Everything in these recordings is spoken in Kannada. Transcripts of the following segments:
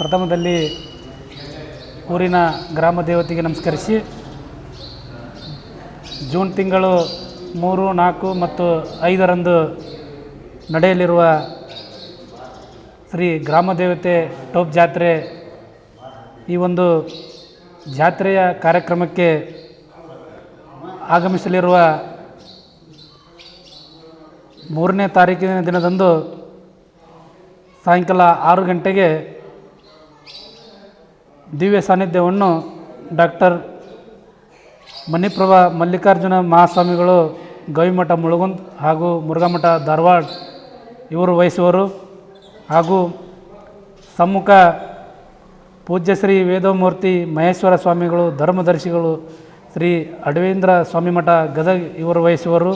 ಪ್ರಥಮದಲ್ಲಿ ಊರಿನ ಗ್ರಾಮ ದೇವತೆಗೆ ನಮಸ್ಕರಿಸಿ, ಜೂನ್ ತಿಂಗಳು ಮೂರು, ನಾಲ್ಕು ಮತ್ತು ಐದರಂದು ನಡೆಯಲಿರುವ ಶ್ರೀ ಗ್ರಾಮ ದೇವತೆ ಟೋಪ್ ಜಾತ್ರೆ ಈ ಒಂದು ಜಾತ್ರೆಯ ಕಾರ್ಯಕ್ರಮಕ್ಕೆ ಆಗಮಿಸಲಿರುವ ಮೂರನೇ ತಾರೀಕಿನ ದಿನದಂದು ಸಾಯಂಕಾಲ ಆರು ಗಂಟೆಗೆ ದಿವ್ಯ ಸಾನ್ನಿಧ್ಯವನ್ನು ಡಾಕ್ಟರ್ ಮಣಿಪ್ರಭಾ ಮಲ್ಲಿಕಾರ್ಜುನ ಮಹಾಸ್ವಾಮಿಗಳು ಗವಿಮಠ ಮುಳುಗುಂದ್ ಹಾಗೂ ಮುರುಘಾಮಠ ಧಾರವಾಡ ಇವರು ವಹಿಸುವರು. ಹಾಗೂ ಸಮ್ಮುಖ ಪೂಜ್ಯ ಶ್ರೀ ವೇದಮೂರ್ತಿ ಮಹೇಶ್ವರ ಸ್ವಾಮಿಗಳು, ಧರ್ಮದರ್ಶಿಗಳು ಶ್ರೀ ಅಡವೇಂದ್ರ ಸ್ವಾಮಿ ಮಠ ಗದಗ್ ಇವರು ವಹಿಸುವರು.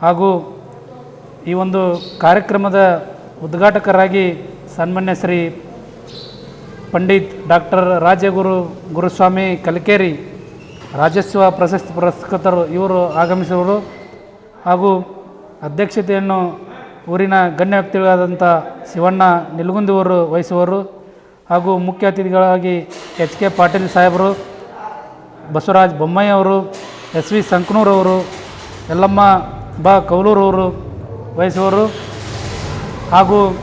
ಹಾಗೂ ಈ ಒಂದು ಕಾರ್ಯಕ್ರಮದ ಉದ್ಘಾಟಕರಾಗಿ ಸನ್ಮಾನ್ಯ ಶ್ರೀ ಪಂಡಿತ್ ಡಾಕ್ಟರ್ ರಾಜಗುರು ಗುರುಸ್ವಾಮಿ ಕಲಿಕೇರಿ ರಾಜಸ್ವ ಪ್ರಶಸ್ತಿ ಪುರಸ್ಕೃತರು ಇವರು ಆಗಮಿಸುವರು. ಹಾಗೂ ಅಧ್ಯಕ್ಷತೆಯನ್ನು ಊರಿನ ಗಣ್ಯ ವ್ಯಕ್ತಿಗಳಾದಂಥ ಶಿವಣ್ಣ ನಿಲ್ಗುಂದಿಯವರು ವಹಿಸುವರು. ಹಾಗೂ ಮುಖ್ಯ ಅತಿಥಿಗಳಾಗಿ ಎಚ್ ಕೆ ಪಾಟೀಲ್ ಸಾಹೇಬರು, ಬಸವರಾಜ್ ಬೊಮ್ಮಯ್ಯವರು ಎಸ್ ವಿ ಸಂಕನೂರವರು ಯಲ್ಲಮ್ಮ ಬಾ ಕೌಲೂರವರು ವಹಿಸುವರು. ಹಾಗೂ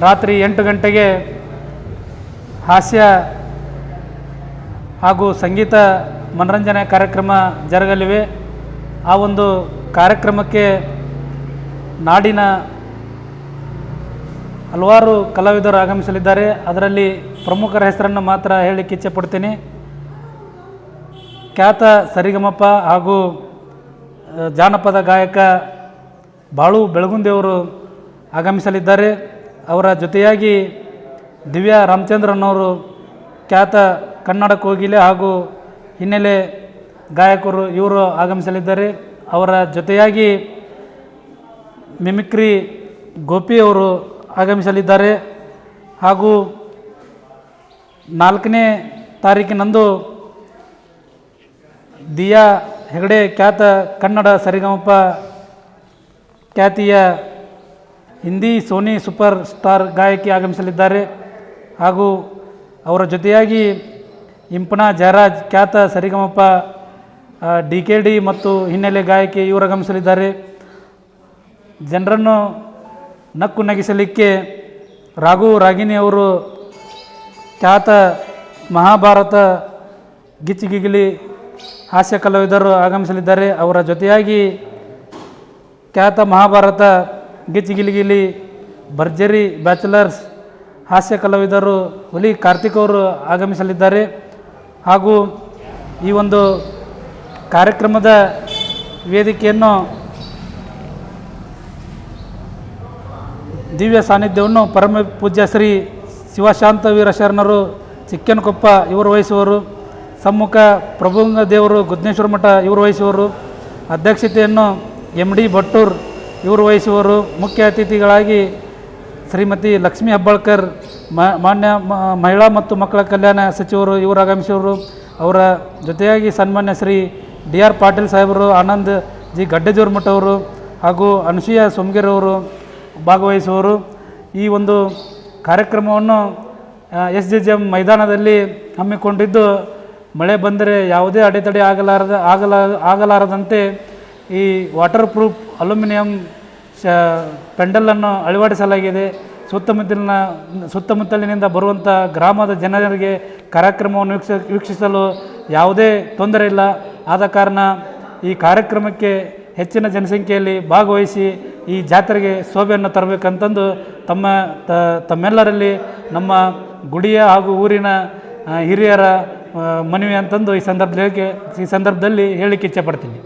ರಾತ್ರಿ ಎಂಟು ಗಂಟೆಗೆ ಹಾಸ್ಯ ಹಾಗೂ ಸಂಗೀತ ಮನರಂಜನೆ ಕಾರ್ಯಕ್ರಮ ಜರುಗಲಿವೆ. ಆ ಒಂದು ಕಾರ್ಯಕ್ರಮಕ್ಕೆ ನಾಡಿನ ಹಲವಾರು ಕಲಾವಿದರು ಆಗಮಿಸಲಿದ್ದಾರೆ. ಅದರಲ್ಲಿ ಪ್ರಮುಖರ ಹೆಸರನ್ನು ಮಾತ್ರ ಹೇಳಿಕ್ಕೆ ಇಚ್ಛೆ ಪಡ್ತೀನಿ ಖ್ಯಾತ ಸರಿಗಮಪ್ಪ ಹಾಗೂ ಜಾನಪದ ಗಾಯಕ ಬಾಳು ಬೆಳಗುಂದಿಯವರು ಆಗಮಿಸಲಿದ್ದಾರೆ. ಅವರ ಜೊತೆಯಾಗಿ ದಿವ್ಯಾ ರಾಮಚಂದ್ರನವರು ಖ್ಯಾತ ಕನ್ನಡ ಕೋಗಿಲೆ ಹಾಗೂ ಹಿನ್ನೆಲೆ ಗಾಯಕರು ಇವರು ಆಗಮಿಸಲಿದ್ದಾರೆ. ಅವರ ಜೊತೆಯಾಗಿ ಮಿಮಿಕ್ರಿ ಗೋಪಿ ಅವರು ಆಗಮಿಸಲಿದ್ದಾರೆ. ಹಾಗೂ ನಾಲ್ಕನೇ ತಾರೀಕಿನಂದು ದಿಯಾ ಹೆಗಡೆ ಖ್ಯಾತ ಕನ್ನಡ ಸರಿಗಮಪ ಖ್ಯಾತಿಯ ಹಿಂದಿ ಸೋನಿ ಸೂಪರ್ ಸ್ಟಾರ್ ಗಾಯಕಿ ಆಗಮಿಸಲಿದ್ದಾರೆ. ಹಾಗೂ ಅವರ ಜೊತೆಯಾಗಿ ಇಂಪನಾ ಜಯರಾಜ್ ಖ್ಯಾತ ಸರಿಗಮಪ್ಪ ಡಿ ಕೆ ಡಿ ಮತ್ತು ಹಿನ್ನೆಲೆ ಗಾಯಕಿ ಇವರು ಆಗಮಿಸಲಿದ್ದಾರೆ ಜನರನ್ನು ನಕ್ಕು ನಗಿಸಲಿಕ್ಕೆ ರಾಘು ರಾಗಿಣಿ ಅವರು ಖ್ಯಾತ ಮಹಾಭಾರತ ಗಿಚ್ಚಿಗಿಗಿಲಿ ಹಾಸ್ಯ ಕಲಾವಿದರು ಆಗಮಿಸಲಿದ್ದಾರೆ. ಅವರ ಜೊತೆಯಾಗಿ ಖ್ಯಾತ ಮಹಾಭಾರತ ಗಿಚ್ಚಿಗಿಲಿಗಿಲಿ ಭರ್ಜರಿ ಬ್ಯಾಚುಲರ್ಸ್ ಹಾಸ್ಯ ಕಲಾವಿದರು ಹುಲಿ ಕಾರ್ತಿಕ್ ಅವರು ಆಗಮಿಸಲಿದ್ದಾರೆ. ಹಾಗೂ ಈ ಒಂದು ಕಾರ್ಯಕ್ರಮದ ವೇದಿಕೆಯನ್ನು ದಿವ್ಯ ಸಾನ್ನಿಧ್ಯವನ್ನು ಪರಮ ಪೂಜ್ಯ ಶ್ರೀ ಶಿವಶಾಂತ ವೀರಶರಣರು ಚಿಕ್ಕನಕೊಪ್ಪ ಇವರು ವಹಿಸುವರು. ಸಮ್ಮುಖ ಪ್ರಭುಂಗ ದೇವರು ಗುದ್ನೇಶ್ವರ ಮಠ ಇವರು ವಹಿಸುವರು. ಅಧ್ಯಕ್ಷತೆಯನ್ನು ಎಂ ಡಿ ಭಟ್ಟೂರ್ ಇವರು ವಹಿಸುವರು. ಮುಖ್ಯ ಅತಿಥಿಗಳಾಗಿ ಶ್ರೀಮತಿ ಲಕ್ಷ್ಮೀ ಹೆಬ್ಬಾಳ್ಕರ್ ಮಾನ್ಯ ಮಹಿಳಾ ಮತ್ತು ಮಕ್ಕಳ ಕಲ್ಯಾಣ ಸಚಿವರು ಇವರು ಆಗಮಿಸಿದವರು ಅವರ ಜೊತೆಯಾಗಿ ಸನ್ಮಾನ್ಯ ಶ್ರೀ ಡಿ ಆರ್ ಪಾಟೀಲ್ ಸಾಹೇಬರು, ಆನಂದ್ ಜಿ. ಗಡ್ಡೆಜೋರ್ ಮಠ ಅವರು ಹಾಗೂ ಅನುಸೂಯ ಅವರು ಭಾಗವಹಿಸುವರು. ಈ ಒಂದು ಕಾರ್ಯಕ್ರಮವನ್ನು ಎಸ್ ಜೆ ಜಿ ಎಂ ಮೈದಾನದಲ್ಲಿ ಹಮ್ಮಿಕೊಂಡಿದ್ದು, ಮಳೆ ಬಂದರೆ ಯಾವುದೇ ಅಡೆತಡೆ ಆಗಲಾರದ, ಆಗಲ, ಆಗಲಾರದಂತೆ ಈ ವಾಟರ್ ಪ್ರೂಫ್ ಅಲ್ಯೂಮಿನಿಯಂ ಶ ಪೆಂಡಲನ್ನು ಅಳವಡಿಸಲಾಗಿದೆ. ಸುತ್ತಮುತ್ತಲಿನ, ಸುತ್ತಮುತ್ತಲಿನಿಂದ ಬರುವಂಥ ಗ್ರಾಮದ ಜನರಿಗೆ ಕಾರ್ಯಕ್ರಮವನ್ನು ವೀಕ್ಷ ವೀಕ್ಷಿಸಲು ಯಾವುದೇ ತೊಂದರೆ ಇಲ್ಲ. ಆದ ಕಾರಣ ಈ ಕಾರ್ಯಕ್ರಮಕ್ಕೆ ಹೆಚ್ಚಿನ ಜನಸಂಖ್ಯೆಯಲ್ಲಿ ಭಾಗವಹಿಸಿ ಈ ಜಾತ್ರೆಗೆ ಶೋಭೆಯನ್ನು ತರಬೇಕಂತಂದು ತಮ್ಮ ತಮ್ಮೆಲ್ಲರಲ್ಲಿ ನಮ್ಮ ಗುಡಿಯ ಹಾಗೂ ಊರಿನ ಹಿರಿಯರ ಮನವಿ ಅಂತಂದು ಈ ಸಂದರ್ಭದಲ್ಲಿ ಈ ಸಂದರ್ಭದಲ್ಲಿ ಹೇಳಲಿಕ್ಕೆ ಇಚ್ಛೆಪಡ್ತೀನಿ